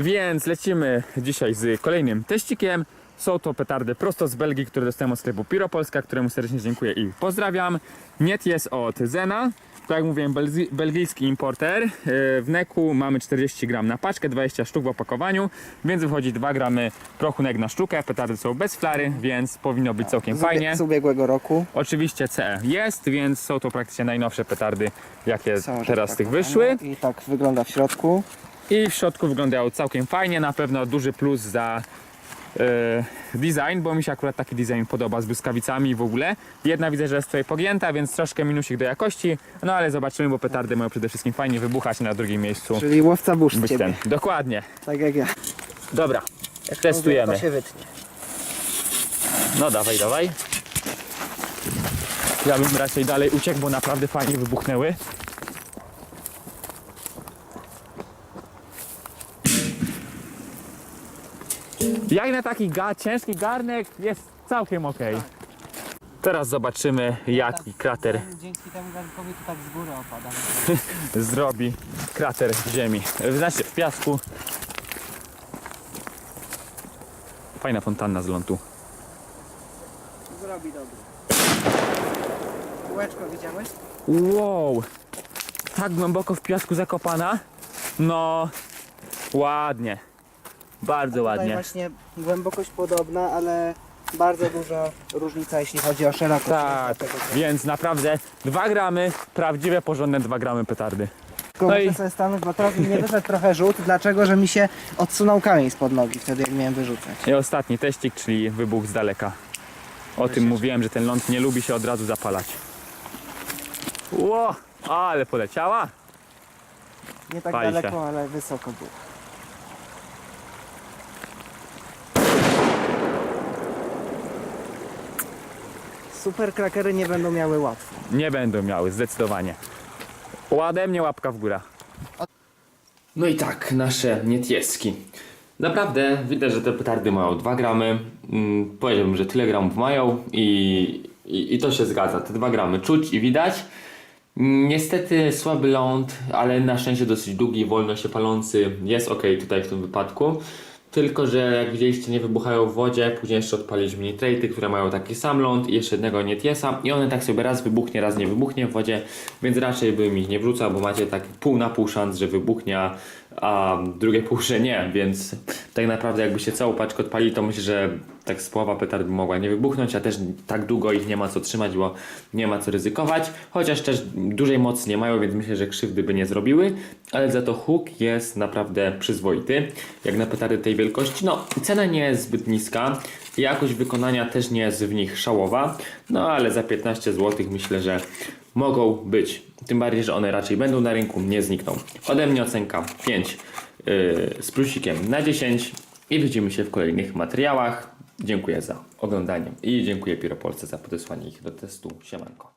Więc lecimy dzisiaj z kolejnym teścikiem. Są to petardy prosto z Belgii, które dostałem od sklepu Piro Polska, któremu serdecznie dziękuję i pozdrawiam. Niet jest od Zena. Tak jak mówiłem, belgi- belgijski importer. Yy, W neku mamy 40 gram na paczkę, 20 sztuk w opakowaniu, więc wychodzi 2 gramy prochu nek na sztukę. Petardy są bez flary, więc powinno być całkiem Z, fajnie. z ubiegłego roku. Oczywiście CE jest, więc są to praktycznie najnowsze petardy, jakie Są teraz z tych rozpakowane wyszły. I tak wygląda w środku. I w środku wyglądają całkiem fajnie, na pewno duży plus za e, design, bo mi się akurat taki design podoba z błyskawicami i w ogóle. Jedna widzę, że jest tutaj pogięta, więc troszkę minusik do jakości, no ale zobaczymy, bo petardy mają przede wszystkim fajnie wybuchać na drugim miejscu. Czyli łowca burz Być ten. Dokładnie. Tak jak ja. Dobra, Jak Testujemy. To się wytnie. no dawaj, dawaj. Ja bym raczej dalej uciekł, bo naprawdę fajnie wybuchnęły. Jak na taki ga ciężki garnek jest całkiem ok. Teraz zobaczymy jaki krater Dzięki temu garnkowi to tak z góry opada. zrobi krater w ziemi. Znaczy w piasku. Fajna fontanna z lądu. Zrobi dobry. Kółeczko widziałeś? Wow! Tak głęboko w piasku zakopana? No, ładnie. Bardzo Tutaj ładnie. właśnie głębokość podobna, ale bardzo duża różnica jeśli chodzi o szerokość. Tak, Tego, więc naprawdę 2 gramy, prawdziwe, porządne 2 gramy petardy. Tylko No muszę i- sobie stanąć, bo teraz mi nie wyszedł trochę rzut, dlaczego? Że mi się odsunął kamień spod nogi wtedy jak miałem wyrzucać. I ostatni teścik, czyli wybuch z daleka. O tym mówiłem, że ten ląd nie lubi się od razu zapalać. Ło, ale poleciała. Nie tak Pali się. daleko, ale wysoko było. Super krakery nie będą miały łatwo. Nie będą miały, zdecydowanie. Ładem nie łapka w górę. No i tak, nasze nietieski. Naprawdę widać, że te petardy mają 2 gramy. Mm, powiedziałbym, że tyle gramów mają i, i, i to się zgadza. Te 2 gramy czuć i widać. Niestety słaby ląd, ale na szczęście dosyć długi, wolno się palący. Jest ok tutaj w tym wypadku. Tylko, że jak widzieliście nie wybuchają w wodzie, później jeszcze odpalić mini trejty, które mają taki sam ląd i jeszcze jednego nietiesa i one tak sobie raz wybuchnie, raz nie wybuchnie w wodzie, więc raczej bym ich nie wrzucał, bo macie tak pół na pół szans, że wybuchnie, a drugie pół, że nie, więc tak naprawdę jakbyście całą paczkę odpalili, to myślę, że tak z połowa petard by mogła nie wybuchnąć, a też tak długo ich nie ma co trzymać, bo nie ma co ryzykować, chociaż też dużej mocy nie mają, więc myślę, że krzywdy by nie zrobiły, ale za to huk jest naprawdę przyzwoity, jak na petardy tej wielkości. No, cena nie jest zbyt niska, jakość wykonania też nie jest w nich szałowa, no ale za 15 zł myślę, że mogą być. Tym bardziej, że one raczej będą na rynku, nie znikną. Ode mnie ocenka 5 yy, z plusikiem na 10 i widzimy się w kolejnych materiałach. Dziękuję za oglądanie i dziękuję Piropolce za podesłanie ich do testu. Siemanko.